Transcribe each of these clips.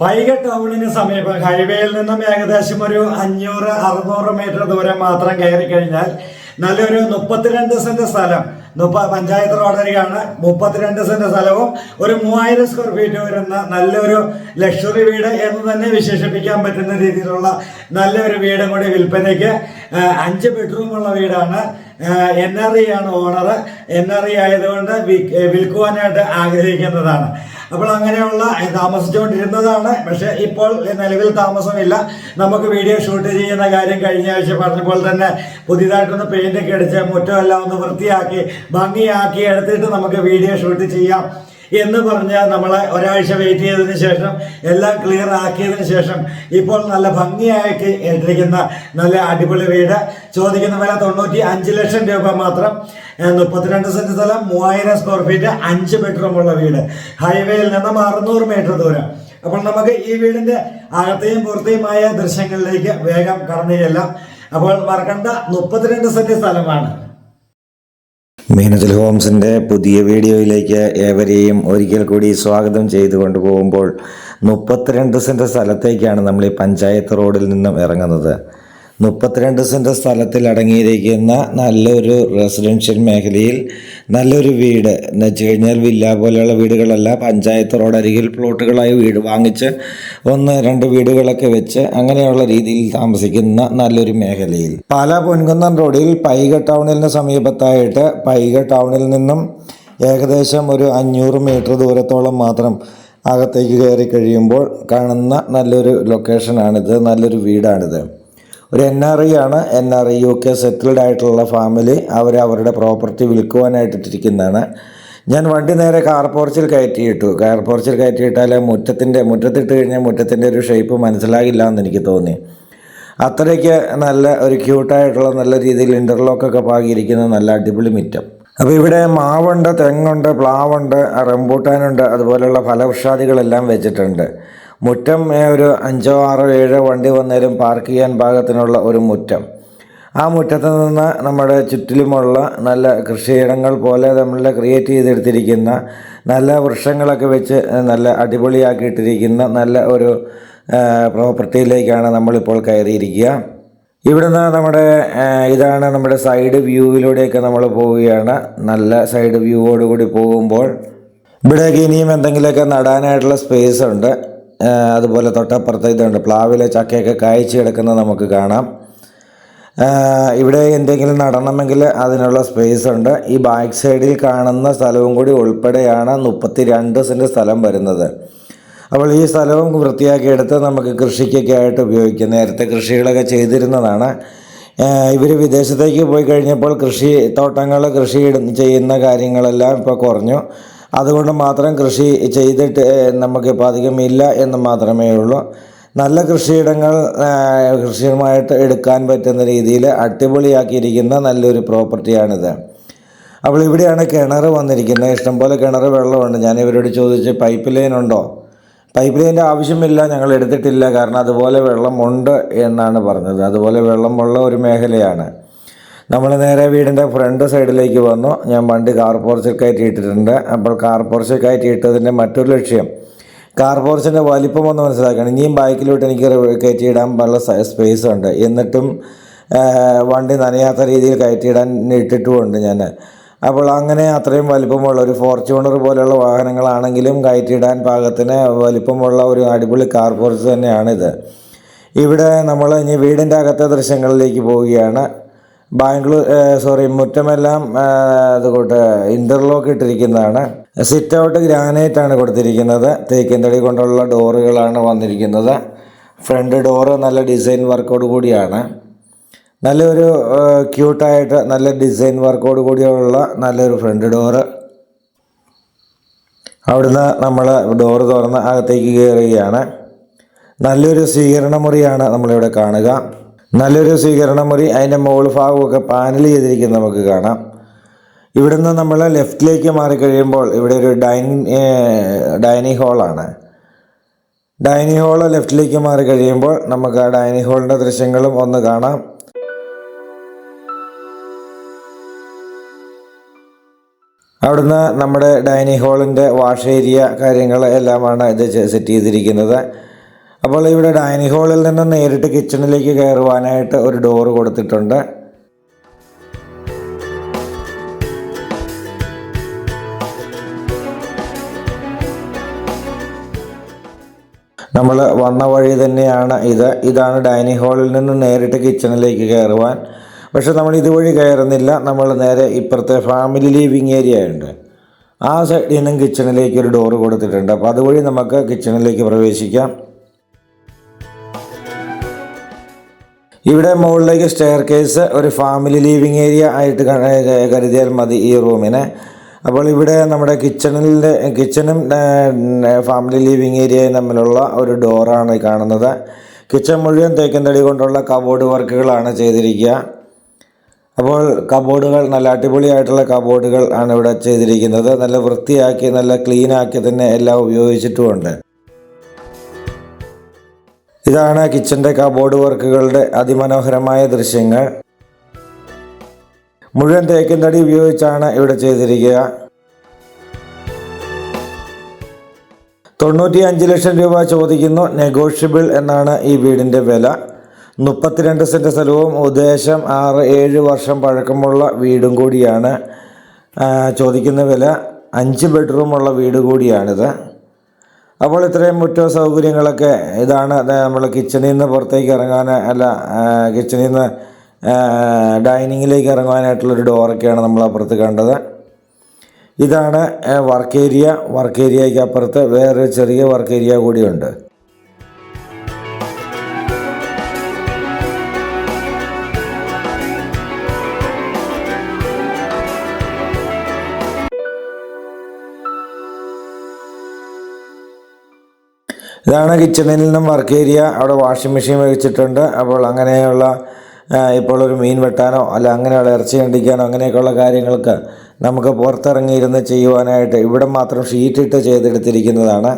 പൈക ടൗണിന് സമീപം ഹൈവേയിൽ നിന്നും ഏകദേശം ഒരു അഞ്ഞൂറ് അറുന്നൂറ് മീറ്റർ ദൂരം മാത്രം കയറി കഴിഞ്ഞാൽ നല്ലൊരു മുപ്പത്തിരണ്ട് സെന്റ് സ്ഥലം. മുപ്പ പഞ്ചായത്ത് റോഡരികാണ് മുപ്പത്തിരണ്ട് സെന്റ് സ്ഥലവും ഒരു മൂവായിരം സ്ക്വയർ ഫീറ്റ് വരുന്ന നല്ലൊരു ലക്ഷറി വീട് എന്ന് തന്നെ വിശേഷിപ്പിക്കാൻ പറ്റുന്ന രീതിയിലുള്ള നല്ലൊരു വീടും കൂടി വിൽപ്പനയ്ക്ക് അഞ്ച് ബെഡ്റൂമുള്ള വീടാണ്. എൻ ആർ ഇ ആണ് ഓണർ എൻ ആർ ഇ ആയതുകൊണ്ട് വിൽക്കുവാനായിട്ട് ആഗ്രഹിക്കുന്നതാണ്. അപ്പോൾ അങ്ങനെയുള്ള താമസിച്ചുകൊണ്ടിരുന്നതാണ്. പക്ഷെ ഇപ്പോൾ നിലവിൽ താമസമില്ല. നമുക്ക് വീഡിയോ ഷൂട്ട് ചെയ്യുന്ന കാര്യം കഴിഞ്ഞ ആഴ്ച പറഞ്ഞ പോലെ തന്നെ പുതിയതായിട്ടൊന്ന് പെയിന്റ് ഒക്കെ അടിച്ച് മുറ്റമെല്ലാം ഒന്ന് വൃത്തിയാക്കി ഭംഗിയാക്കി എടുത്തിട്ട് നമുക്ക് വീഡിയോ ഷൂട്ട് ചെയ്യാം. എന്ന് പറഞ്ഞ് നമ്മളെ ഒരാഴ്ച വെയിറ്റ് ചെയ്തതിന് ശേഷം എല്ലാം ക്ലിയർ ആക്കിയതിന് ശേഷം ഇപ്പോൾ നല്ല ഭംഗിയായിട്ട് ഇട്ടിരിക്കുന്ന നല്ല അടിപൊളി വീട്. ചോദിക്കുന്ന വില തൊണ്ണൂറ്റി അഞ്ച് ലക്ഷം രൂപ മാത്രം. മുപ്പത്തിരണ്ട് സെന്റ് സ്ഥലം മൂവായിരം സ്ക്വയർ ഫീറ്റ് അഞ്ച് ബെഡ്റൂമുള്ള വീട്. ഹൈവേയിൽ നിന്നും അറുന്നൂറ് മീറ്റർ ദൂരം. അപ്പോൾ നമുക്ക് ഈ വീടിന്റെ അകത്തെയും പുറത്തെയുമായ ദൃശ്യങ്ങളിലേക്ക് വേഗം കടന്നു ചെല്ലാം. അപ്പോൾ മറക്കണ്ട മുപ്പത്തിരണ്ട് സെന്റ് സ്ഥലമാണ്. മീനത്തിൽ ഹോംസിന്റെ പുതിയ വീഡിയോയിലേക്ക് ഏവരെയും ഒരിക്കൽ കൂടി സ്വാഗതം ചെയ്തുകൊണ്ട് പോകുമ്പോൾ മുപ്പത്തിരണ്ട് സെന്റ് സ്ഥലത്തേക്കാണ് നമ്മൾ ഈ പഞ്ചായത്ത് റോഡിൽ നിന്നും ഇറങ്ങുന്നത്. മുപ്പത്തിരണ്ട് സെന്റ് സ്ഥലത്തിൽ അടങ്ങിയിരിക്കുന്ന നല്ലൊരു റെസിഡൻഷ്യൽ മേഖലയിൽ നല്ലൊരു വീട്. എന്ന് വെച്ച് കഴിഞ്ഞാൽ വില്ല പോലെയുള്ള വീടുകളല്ല. പഞ്ചായത്ത് റോഡരികിൽ പ്ലോട്ടുകളായി വീട് വാങ്ങിച്ച് ഒന്ന് രണ്ട് വീടുകളൊക്കെ വെച്ച് അങ്ങനെയുള്ള രീതിയിൽ താമസിക്കുന്ന നല്ലൊരു മേഖലയിൽ. പാലാ പൊൻകുന്നം റോഡിൽ പൈക ടൗണിന് സമീപത്തായിട്ട് പൈക ടൗണിൽ നിന്നും ഏകദേശം ഒരു അഞ്ഞൂറ് മീറ്റർ ദൂരത്തോളം മാത്രം അകത്തേക്ക് കയറി കഴിയുമ്പോൾ കാണുന്ന നല്ലൊരു ലൊക്കേഷനാണിത്. നല്ലൊരു വീടാണിത്. ഒരു എൻ ആർ ഐ ആണ്. N R I U K settled ആയിട്ടുള്ള ഫാമിലി അവർ അവരുടെ പ്രോപ്പർട്ടി വിൽക്കുവാനായിട്ടിരിക്കുന്നതാണ് ഞാൻ വണ്ടി നേരെ കാർ പോർച്ചിൽ കയറ്റിയിട്ടു. കാർ പോർച്ചിൽ കയറ്റിയിട്ടാൽ മുറ്റത്തിന്റെ മുറ്റത്തിട്ട് കഴിഞ്ഞാൽ മുറ്റത്തിന്റെ ഒരു ഷേപ്പ് മനസ്സിലാകില്ല എന്ന് എനിക്ക് തോന്നി. അത്രയ്ക്ക് നല്ല ഒരു ക്യൂട്ടായിട്ടുള്ള നല്ല രീതിയിൽ ഇന്റർലോക്കൊക്കെ പാകിയിരിക്കുന്ന നല്ല അടിപൊളി മുറ്റം. അപ്പോൾ ഇവിടെ മാവുണ്ട് തെങ്ങുണ്ട് പ്ലാവുണ്ട് റംബൂട്ടാനുണ്ട് അതുപോലെയുള്ള ഫലവൃക്ഷാദികളെല്ലാം വെച്ചിട്ടുണ്ട്. മുറ്റം ഒരു അഞ്ചോ ആറോ ഏഴോ വണ്ടി വന്നാലും പാർക്ക് ചെയ്യാൻ പാകത്തിനുള്ള ഒരു മുറ്റം. ആ മുറ്റത്ത് നിന്ന് നമ്മുടെ ചുറ്റിലുമുള്ള നല്ല കൃഷിയിടങ്ങൾ പോലെ നമ്മൾ ക്രിയേറ്റ് ചെയ്തെടുത്തിരിക്കുന്ന നല്ല വൃക്ഷങ്ങളൊക്കെ വെച്ച് നല്ല അടിപൊളിയാക്കിയിട്ടിരിക്കുന്ന നല്ല ഒരു പ്രോപ്പർട്ടിയിലേക്കാണ് നമ്മളിപ്പോൾ കയറിയിരിക്കുക. ഇവിടുന്ന് നമ്മുടെ ഇതാണ് നമ്മുടെ സൈഡ് വ്യൂവിലൂടെയൊക്കെ നമ്മൾ പോവുകയാണ്. നല്ല സൈഡ് വ്യൂവോടുകൂടി പോകുമ്പോൾ ഇവിടേക്ക് ഇനിയും എന്തെങ്കിലുമൊക്കെ നടാനായിട്ടുള്ള സ്പേസ് ഉണ്ട്. അതുപോലെ തൊട്ടപ്പുറത്ത് ഇതുണ്ട്. പ്ലാവിലെ ചക്കയൊക്കെ കായ്ച്ചു കിടക്കുന്നത് നമുക്ക് കാണാം. ഇവിടെ എന്തെങ്കിലും നടണമെങ്കിൽ അതിനുള്ള സ്പേസ് ഉണ്ട്. ഈ ബാക്ക് സൈഡിൽ കാണുന്ന സ്ഥലവും കൂടി ഉൾപ്പെടെയാണ് മുപ്പത്തി രണ്ട് സെന്റ് സ്ഥലം വരുന്നത്. അപ്പോൾ ഈ സ്ഥലവും വൃത്തിയാക്കിയെടുത്ത് നമുക്ക് കൃഷിക്കൊക്കെ ആയിട്ട് ഉപയോഗിക്കാം. നേരത്തെ കൃഷികളൊക്കെ ചെയ്തിരുന്നതാണ്. ഇവർ വിദേശത്തേക്ക് പോയി കഴിഞ്ഞപ്പോൾ കൃഷി തോട്ടങ്ങൾ കൃഷി ചെയ്യുന്ന കാര്യങ്ങളെല്ലാം ഇപ്പോൾ കുറഞ്ഞു. അതുകൊണ്ട് മാത്രം കൃഷി ചെയ്തിട്ട് നമുക്ക് നമുക്കിപ്പോൾ അധികം ഇല്ല എന്ന് മാത്രമേ ഉള്ളൂ. നല്ല കൃഷിയിടങ്ങൾ കൃഷിയുമായിട്ട് എടുക്കാൻ പറ്റുന്ന രീതിയിൽ അടിപൊളിയാക്കിയിരിക്കുന്ന നല്ലൊരു പ്രോപ്പർട്ടിയാണിത്. അപ്പോൾ ഇവിടെയാണ് കിണർ വന്നിരിക്കുന്നത്. ഇഷ്ടംപോലെ കിണർ വെള്ളമുണ്ട്. ഞാൻ ഇവരോട് ചോദിച്ച് പൈപ്പ് ലൈൻ ഉണ്ടോ? പൈപ്പ് ലൈന്റെ ആവശ്യമില്ല ഞങ്ങൾ എടുത്തിട്ടില്ല. കാരണം അതുപോലെ വെള്ളമുണ്ട് എന്നാണ് പറഞ്ഞത്. അതുപോലെ വെള്ളമുള്ള ഒരു മേഖലയാണ്. നമ്മൾ നേരെ വീടിന്റെ ഫ്രണ്ട് സൈഡിലേക്ക് വന്നു. ഞാൻ വണ്ടി കാർ പോർച്ചിൽ കയറ്റി ഇട്ടിട്ടുണ്ട് അപ്പോൾ കാർ പോർച്ചിൽ കയറ്റി ഇട്ടതിന്റെ മറ്റൊരു ലക്ഷ്യം. കാർ പോർച്ചിന്റെ വലിപ്പം ഒന്ന് മനസ്സിലാക്കണം. ഇനിയും ബൈക്കിലോട്ട് എനിക്ക് കയറ്റിയിടാൻ പല സ്പേസ് ഉണ്ട്. എന്നിട്ടും വണ്ടി നനയാത്ത രീതിയിൽ കയറ്റിയിടാൻ ഇട്ടിട്ടുമുണ്ട് ഞാൻ. അപ്പോൾ അങ്ങനെ അത്രയും വലിപ്പമുള്ള ഒരു ഫോർച്യൂണർ പോലെയുള്ള വാഹനങ്ങളാണെങ്കിലും കയറ്റിയിടാൻ പാകത്തിന് വലിപ്പമുള്ള ഒരു അടിപൊളി കാർ പോർച്ച് തന്നെയാണിത്. ഇവിടെ നമ്മൾ ഇനി വീടിന്റെ അകത്തെ ദൃശ്യങ്ങളിലേക്ക് പോവുകയാണ്. ബാംഗ്ലൂർ സോറി മുറ്റമെല്ലാം ആ, അതുകൊണ്ട് ഇന്റർലോക്ക് ഇട്ടിരിക്കുന്നതാണ്. സിറ്റ് ഔട്ട് ഗ്രാനൈറ്റ് ആണ് കൊടുത്തിരിക്കുന്നത്. തേക്കിൻതടി കൊണ്ടുള്ള ഡോറുകളാണ് വന്നിരിക്കുന്നത്. ഫ്രണ്ട് ഡോറ് നല്ല ഡിസൈൻ വർക്കോട് കൂടിയാണ്. നല്ലൊരു ക്യൂട്ടായിട്ട് നല്ല ഡിസൈൻ വർക്കോട് കൂടിയുള്ള നല്ലൊരു ഫ്രണ്ട് ഡോറ് അവിടുന്ന് നമ്മൾ ഡോറ് തുറന്ന് അകത്തേക്ക് കയറുകയാണ് നല്ലൊരു സ്വീകരണ മുറിയാണ് നമ്മളിവിടെ കാണുക. നല്ലൊരു സ്വീകരണ മുറി അതിന്റെ മുകൾ ഭാഗമൊക്കെ പാനൽ ചെയ്തിരിക്കുന്നത് നമുക്ക് കാണാം. ഇവിടുന്ന് നമ്മൾ ലെഫ്റ്റിലേക്ക് മാറിക്കഴിയുമ്പോൾ ഇവിടെ ഒരു ഡൈനിങ് ഡൈനിങ് ഹാളാണ് ഡൈനിങ് ഹാൾ ലെഫ്റ്റിലേക്ക് മാറി കഴിയുമ്പോൾ നമുക്ക് ആ ഡൈനിങ് ഹാളിന്റെ ദൃശ്യങ്ങളും ഒന്ന് കാണാം. അവിടുന്ന് നമ്മുടെ ഡൈനിങ് ഹാളിന്റെ വാഷ് ഏരിയ കാര്യങ്ങൾ എല്ലാമാണ് ഇത് സെറ്റ് ചെയ്തിരിക്കുന്നത്. അപ്പോൾ ഇവിടെ ഡൈനിങ് ഹാളിൽ നിന്ന് നേരിട്ട് കിച്ചണിലേക്ക് കയറുവാനായിട്ട് ഒരു ഡോറ് കൊടുത്തിട്ടുണ്ട്. നമ്മൾ വന്ന വഴി തന്നെയാണ് ഇത്. ഇതാണ് ഡൈനിങ് ഹാളിൽ നിന്ന് നേരിട്ട് കിച്ചണിലേക്ക് കയറുവാൻ. പക്ഷെ നമ്മൾ ഇതുവഴി കയറുന്നില്ല. നമ്മൾ നേരെ ഇപ്പുറത്തെ ഫാമിലി ലിവിങ് ഏരിയ ഉണ്ട്. ആ സൈഡിൽ നിന്നും കിച്ചണിലേക്ക് ഒരു ഡോറ് കൊടുത്തിട്ടുണ്ട്. അപ്പോൾ അതുവഴി നമുക്ക് കിച്ചണിലേക്ക് പ്രവേശിക്കാം. ഇവിടെ മുകളിലേക്ക് സ്റ്റെയർ കേസ് ഒരു ഫാമിലി ലിവിങ് ഏരിയ ആയിട്ട് കരുതിയാൽ മതി ഈ റൂമിനെ അപ്പോൾ ഇവിടെ നമ്മുടെ കിച്ചണിന്റെ കിച്ചണും ഫാമിലി ലിവിങ് ഏരിയയും തമ്മിലുള്ള ഒരു ഡോറാണ് കാണുന്നത്. കിച്ചൺ മുഴുവൻ തേക്കൻ തടി കൊണ്ടുള്ള കബോർഡ് വർക്കുകളാണ് ചെയ്തിരിക്കുക. അപ്പോൾ കബോർഡുകൾ നല്ല അടിപൊളിയായിട്ടുള്ള കബോർഡുകൾ ആണ് ഇവിടെ ചെയ്തിരിക്കുന്നത്. നല്ല വൃത്തിയാക്കി നല്ല ക്ലീനാക്കി തന്നെ എല്ലാം ഉപയോഗിച്ചിട്ടുമുണ്ട്. ഇതാണ് കിച്ചന്റെ കബോർഡ് വർക്കുകളുടെ അതിമനോഹരമായ ദൃശ്യങ്ങൾ. മുഴുവൻ തേക്കിൻ തടി ഉപയോഗിച്ചാണ് ഇവിടെ ചെയ്തിരിക്കുക. തൊണ്ണൂറ്റി അഞ്ച് ലക്ഷം രൂപ ചോദിക്കുന്നു നെഗോഷ്യബിൾ എന്നാണ് ഈ വീടിന്റെ വില. മുപ്പത്തിരണ്ട് സെന്റ് സ്ഥലവും ഉദ്ദേശം ആറ് ഏഴ് വർഷം പഴക്കമുള്ള വീടും കൂടിയാണ് ചോദിക്കുന്ന വില. അഞ്ച് ബെഡ്റൂമുള്ള വീട് കൂടിയാണിത്. അപ്പോൾ ഇത്രയും മുറ്റോ സൗകര്യങ്ങളൊക്കെ ഇതാണ്. നമ്മൾ കിച്ചണിൽ നിന്ന് പുറത്തേക്ക് ഇറങ്ങാൻ അല്ല കിച്ചണിൽ നിന്ന് ഡൈനിങ്ങിലേക്ക് ഇറങ്ങാനായിട്ടുള്ളൊരു ഡോറൊക്കെയാണ് നമ്മൾ അപ്പുറത്ത് കണ്ടത്. ഇതാണ് വർക്ക് ഏരിയ വർക്ക് ഏരിയയ്ക്ക് അപ്പുറത്ത് വേറൊരു ചെറിയ വർക്ക് ഏരിയ കൂടിയുണ്ട്. ഇതാണ് കിച്ചണിൽ നിന്നും വർക്ക് ഏരിയ അവിടെ വാഷിംഗ് മെഷീൻ വെച്ചിട്ടുണ്ട്. അപ്പോൾ അങ്ങനെയുള്ള ഇപ്പോൾ ഒരു മീൻ വെട്ടാനോ അല്ല അങ്ങനെയുള്ള ഇറച്ചി കണ്ടിക്കാനോ അങ്ങനെയൊക്കെയുള്ള കാര്യങ്ങൾക്ക് നമുക്ക് പുറത്തിറങ്ങിയിരുന്ന് ചെയ്യുവാനായിട്ട് ഇവിടെ മാത്രം ഷീറ്റ് ഇട്ട് ചെയ്തെടുത്തിരിക്കുന്നതാണ്.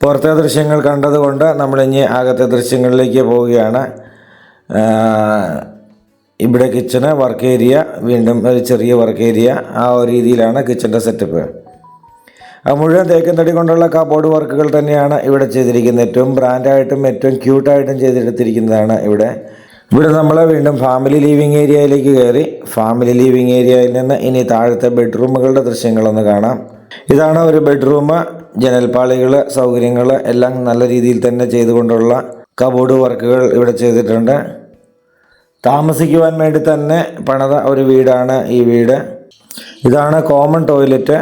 പുറത്തെ ദൃശ്യങ്ങൾ കണ്ടതുകൊണ്ട് നമ്മളിനി അകത്തെ ദൃശ്യങ്ങളിലേക്ക് പോവുകയാണ്. ഇവിടെ കിച്ചണ് വർക്ക് ഏരിയ വീണ്ടും ഒരു ചെറിയ വർക്ക് ഏരിയ ആ ഒരു രീതിയിലാണ് കിച്ചന്റെ സെറ്റപ്പ് ആ മുഴുവൻ തേക്കൻ തടി കൊണ്ടുള്ള കബോർഡ് വർക്കുകൾ തന്നെയാണ് ഇവിടെ ചെയ്തിരിക്കുന്നത്. ഏറ്റവും ബ്രാൻഡായിട്ടും ഏറ്റവും ക്യൂട്ടായിട്ടും ചെയ്തെടുത്തിരിക്കുന്നതാണ് ഇവിടെ. ഇവിടെ നമ്മൾ വീണ്ടും ഫാമിലി ലീവിങ് ഏരിയയിലേക്ക് കയറി. ഫാമിലി ലീവിങ് ഏരിയയിൽ നിന്ന് ഇനി താഴത്തെ ബെഡ്റൂമുകളുടെ ദൃശ്യങ്ങളൊന്ന് കാണാം. ഇതാണ് ഒരു ബെഡ്റൂം ജനൽപ്പാളികൾ സൗകര്യങ്ങൾ എല്ലാം നല്ല രീതിയിൽ തന്നെ ചെയ്തുകൊണ്ടുള്ള കബോർഡ് വർക്കുകൾ ഇവിടെ ചെയ്തിട്ടുണ്ട്. താമസിക്കുവാൻ വേണ്ടി തന്നെ പണിത ഒരു വീടാണ് ഈ വീട്. ഇതാണ് കോമൺ ടോയ്ലറ്റ്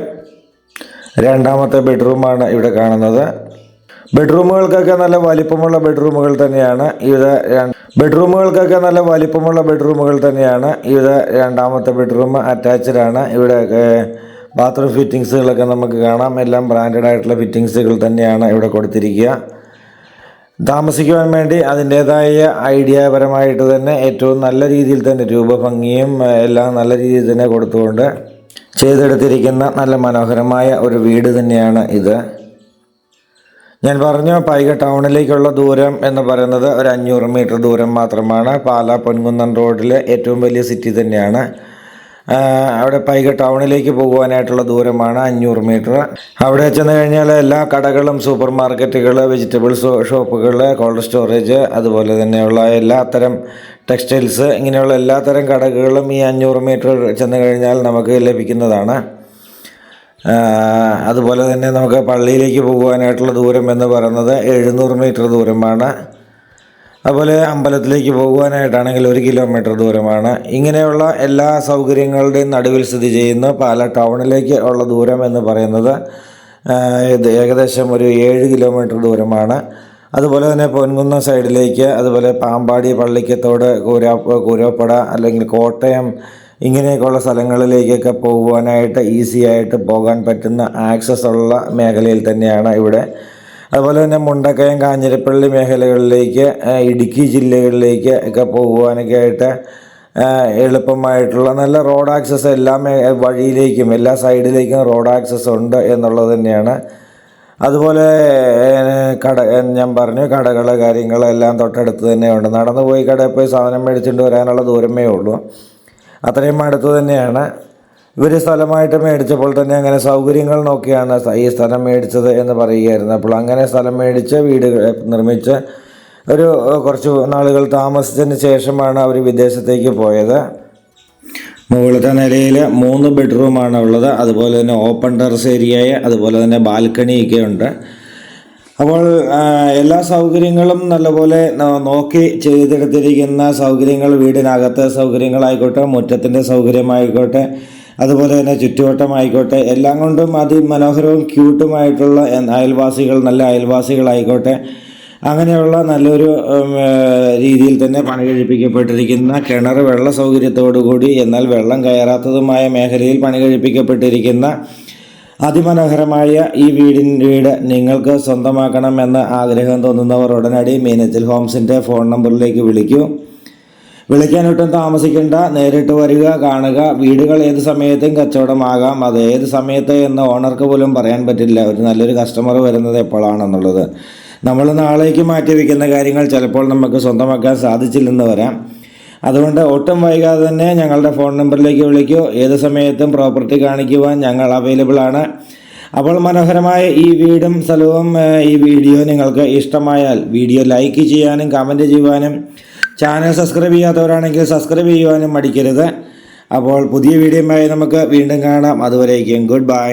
രണ്ടാമത്തെ ബെഡ്റൂമാണ് ഇവിടെ കാണുന്നത്. ബെഡ്റൂമുകൾക്കൊക്കെ നല്ല വലിപ്പമുള്ള ബെഡ്റൂമുകൾ തന്നെയാണ്. ഇത് ബെഡ്റൂമുകൾക്കൊക്കെ നല്ല വലിപ്പമുള്ള ബെഡ്റൂമുകൾ തന്നെയാണ്. ഇത് രണ്ടാമത്തെ ബെഡ്റൂം അറ്റാച്ച്ഡ് ആണ്. ഇവിടെ ബാത്റൂം ഫിറ്റിങ്സുകളൊക്കെ നമുക്ക് കാണാം. എല്ലാം ബ്രാൻഡഡ് ആയിട്ടുള്ള ഫിറ്റിങ്സുകൾ തന്നെയാണ് ഇവിടെ കൊടുത്തിരിക്കുക. താമസിക്കുവാൻ വേണ്ടി അതിന്റേതായ ഐഡിയാപരമായിട്ട് തന്നെ ഏറ്റവും നല്ല രീതിയിൽ തന്നെ രൂപഭംഗിയും എല്ലാം നല്ല രീതിയിൽ തന്നെ കൊടുത്തുകൊണ്ട് ചെയ്തെടുത്തിരിക്കുന്ന നല്ല മനോഹരമായ ഒരു വീട് തന്നെയാണ് ഇത്. ഞാൻ പറഞ്ഞു പൈക ടൗണിലേക്കുള്ള ദൂരം എന്ന് പറയുന്നത് ഒരു അഞ്ഞൂറ് മീറ്റർ ദൂരം മാത്രമാണ്. പാലാ പൊൻകുന്നം റോഡിലെ ഏറ്റവും വലിയ സിറ്റി തന്നെയാണ്. അവിടെ പൈക ടൗണിലേക്ക് പോകുവാനായിട്ടുള്ള ദൂരമാണ് അഞ്ഞൂറ് മീറ്റർ. അവിടെ ചെന്ന് കഴിഞ്ഞാൽ എല്ലാ കടകളും സൂപ്പർ മാർക്കറ്റുകൾ വെജിറ്റബിൾ ഷോപ്പുകൾ കോൾഡ് സ്റ്റോറേജ് അതുപോലെ തന്നെയുള്ള എല്ലാത്തരം ടെക്സ്റ്റൈൽസ് ഇങ്ങനെയുള്ള എല്ലാത്തരം കടകളും ഈ അഞ്ഞൂറ് മീറ്റർ ചെന്ന് കഴിഞ്ഞാൽ നമുക്ക് ലഭിക്കുന്നതാണ്. അതുപോലെ തന്നെ നമുക്ക് പള്ളിയിലേക്ക് പോകുവാനായിട്ടുള്ള ദൂരം എന്ന് പറയുന്നത് എഴുന്നൂറ് മീറ്റർ ദൂരമാണ്. അതുപോലെ അമ്പലത്തിലേക്ക് പോകുവാനായിട്ടാണെങ്കിൽ ഒരു കിലോമീറ്റർ ദൂരമാണ്. ഇങ്ങനെയുള്ള എല്ലാ സൗകര്യങ്ങളുടെയും നടുവിൽ സ്ഥിതി ചെയ്യുന്ന പാല ടൗണിലേക്ക് ഉള്ള ദൂരം എന്ന് പറയുന്നത് ഇത് ഏകദേശം ഒരു ഏഴ് കിലോമീറ്റർ ദൂരമാണ്. അതുപോലെ തന്നെ പൊൻകുന്നം സൈഡിലേക്ക് അതുപോലെ പാമ്പാടി പള്ളിക്കത്തോട് കൂരാ കൂരോപ്പട അല്ലെങ്കിൽ കോട്ടയം ഇങ്ങനെയൊക്കെയുള്ള സ്ഥലങ്ങളിലേക്കൊക്കെ പോകുവാനായിട്ട് ഈസി ആയിട്ട് പോകാൻ പറ്റുന്ന ആക്സസ് ഉള്ള മേഖലയിൽ തന്നെയാണ് ഇവിടെ അതുപോലെ തന്നെ മുണ്ടക്കയം കാഞ്ഞിരപ്പള്ളി മേഖലകളിലേക്ക് ഇടുക്കി ജില്ലകളിലേക്ക് ഒക്കെ പോകുവാനൊക്കെ ആയിട്ട് എളുപ്പമായിട്ടുള്ള നല്ല റോഡ് ആക്സസ് എല്ലാ വഴിയിലേക്കും എല്ലാ സൈഡിലേക്കും റോഡ് ആക്സസ് ഉണ്ട് എന്നുള്ളത് തന്നെയാണ്. അതുപോലെ കട ഞാൻ പറഞ്ഞു കടകൾ കാര്യങ്ങളെല്ലാം തൊട്ടടുത്ത് തന്നെ ഉണ്ട് നടന്നു പോയി കടയിൽ പോയി സാധനം മേടിച്ചുകൊണ്ട് വരാനുള്ള ദൂരമേ ഉള്ളൂ. അത്രയും അടുത്ത് തന്നെയാണ്. ഇവർ സ്ഥലമായിട്ട് മേടിച്ചപ്പോൾ തന്നെ അങ്ങനെ സൗകര്യങ്ങൾ നോക്കിയാണ് ഈ സ്ഥലം മേടിച്ചത് എന്ന് പറയുകയായിരുന്നു. അപ്പോൾ അങ്ങനെ സ്ഥലം മേടിച്ച് വീട് നിർമ്മിച്ച് ഒരു കുറച്ച് നാളുകൾ താമസിച്ചതിന് ശേഷമാണ് അവർ വിദേശത്തേക്ക് പോയത്. മുകളിലത്തെ നിലയിൽ മൂന്ന് ബെഡ്റൂമാണ് ഉള്ളത്. അതുപോലെ തന്നെ ഓപ്പൺ ടെറസ് ഏരിയയെ അതുപോലെ തന്നെ ബാൽക്കണിയൊക്കെ ഉണ്ട്. അപ്പോൾ എല്ലാ സൗകര്യങ്ങളും നല്ലപോലെ നോക്കി ചെയ്തെടുത്തിരിക്കുന്ന സൗകര്യങ്ങൾ വീടിനകത്തെ സൗകര്യങ്ങളായിക്കോട്ടെ മുറ്റത്തിന്റെ സൗകര്യമായിക്കോട്ടെ അതുപോലെ തന്നെ ചുറ്റുവട്ടമായിക്കോട്ടെ എല്ലാം കൊണ്ടും അതിമനോഹരവും ക്യൂട്ടുമായിട്ടുള്ള അയൽവാസികൾ നല്ല അയൽവാസികളായിക്കോട്ടെ അങ്ങനെയുള്ള നല്ലൊരു രീതിയിൽ തന്നെ പണി കഴിപ്പിക്കപ്പെട്ടിരിക്കുന്ന കിണർ വെള്ള സൗകര്യത്തോടുകൂടി എന്നാൽ വെള്ളം കയറാത്തതുമായ മേഖലയിൽ പണി കഴിപ്പിക്കപ്പെട്ടിരിക്കുന്ന അതിമനോഹരമായ ഈ വീടിൻ വീട് നിങ്ങൾക്ക് സ്വന്തമാക്കണമെന്ന് ആഗ്രഹം തോന്നുന്നവർ ഉടനടി മീനച്ചൽ ഹോംസിന്റെ ഫോൺ നമ്പറിലേക്ക് വിളിക്കൂ. വിളിക്കാനൊട്ടും താമസിക്കേണ്ട. നേരിട്ട് വരിക കാണുക. വീടുകൾ ഏത് സമയത്തും കച്ചവടമാകാം. അത് ഏത് സമയത്ത് എന്ന് ഓണർക്ക് പോലും പറയാൻ പറ്റില്ല. ഒരു നല്ലൊരു കസ്റ്റമർ വരുന്നത് എപ്പോഴാണെന്നുള്ളത്. നമ്മൾ നാളേക്ക് മാറ്റി വയ്ക്കുന്ന കാര്യങ്ങൾ ചിലപ്പോൾ നമുക്ക് സ്വന്തമാക്കാൻ സാധിച്ചില്ലെന്ന് വരാം. അതുകൊണ്ട് ഒട്ടും വൈകാതെ തന്നെ ഞങ്ങളുടെ ഫോൺ നമ്പറിലേക്ക് വിളിക്കൂ. ഏത് സമയത്തും പ്രോപ്പർട്ടി കാണിക്കുവാൻ ഞങ്ങൾ അവൈലബിൾ ആണ്. അപ്പോൾ മനോഹരമായ ഈ വീടും സ്ഥലവും ഈ വീഡിയോ നിങ്ങൾക്ക് ഇഷ്ടമായാൽ വീഡിയോ ലൈക്ക് ചെയ്യാനും കമന്റ് ചെയ്യുവാനും ചാനൽ സബ്സ്ക്രൈബ് ചെയ്യാത്തവരാണെങ്കിൽ സബ്സ്ക്രൈബ് ചെയ്യുവാനും മടിക്കരുത്. അപ്പോൾ പുതിയ വീഡിയോയുമായി നമുക്ക് വീണ്ടും കാണാം. അതുവരേക്കും ഗുഡ് ബൈ.